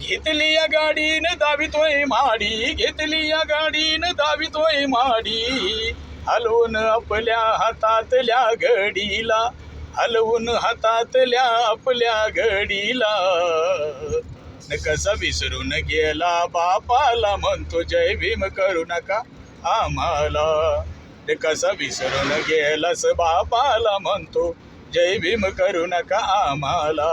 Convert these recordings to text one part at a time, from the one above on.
घेतली या गाडीन दावितोय माडी घेतली या गाडीन दावितोय माडी. हलवून आपल्या हातातल्या घडीला हलवून हातातल्या आपल्या घडीला. न कसा विसरून गेला बापाला म्हणतो जय भीम करू नका आम्हाला. न कसा विसरून गेलास बापाला म्हणतो जय भीम करू नका आम्हाला.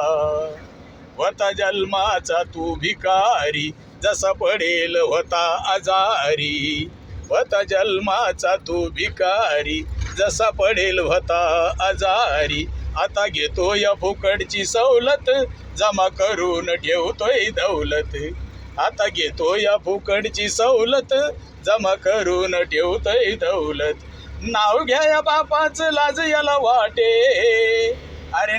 होता जन्माचा तू भिकारी जसा पडेल होता आजारी. होता जन्माचा तू भिकारी जसा पडेल होता आजारी. आता घेतो या फुकटची सवलत जमा करून ठेवतोय दौलत. आता घेतो या फुकटची सवलत जमा करून ठेवतोय दौलत. नाव घ्या या बापाचं लाज याला वाटे.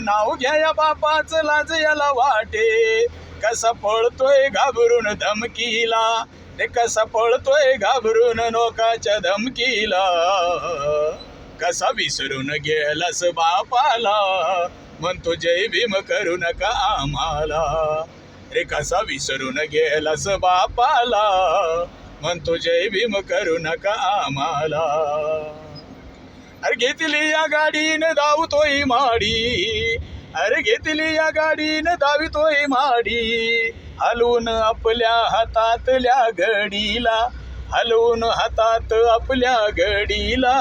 नाव घ्या या बापाचं लाज याला वाटे. कसा पळतोय घाबरून धमकीला. रे कसा पळतोय घाबरून नोकाच्या धमकीला. कसा विसरून गेलास बापाला. म्हणतो जय भीम करू नका आम्हाला. रे कसा विसरून गेलास बापाला. म्हणतो जय भीम करू नका आम्हाला. अरे घेतली या गाडीनं धावतोय माडी. अरे घेतली या गाडीनं धावितोय माडी. हलवून आपल्या हातातल्या घडीला हलवून हातात आपल्या घडीला.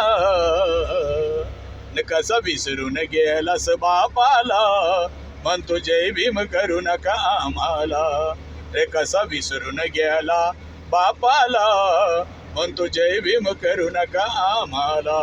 न कसा विसरून गेलास बापाला म्हणतो जय भीम करू नका आम्हाला. रे कसा विसरून गेला बापाला म्हणतो जय भीम करू नका आम्हाला.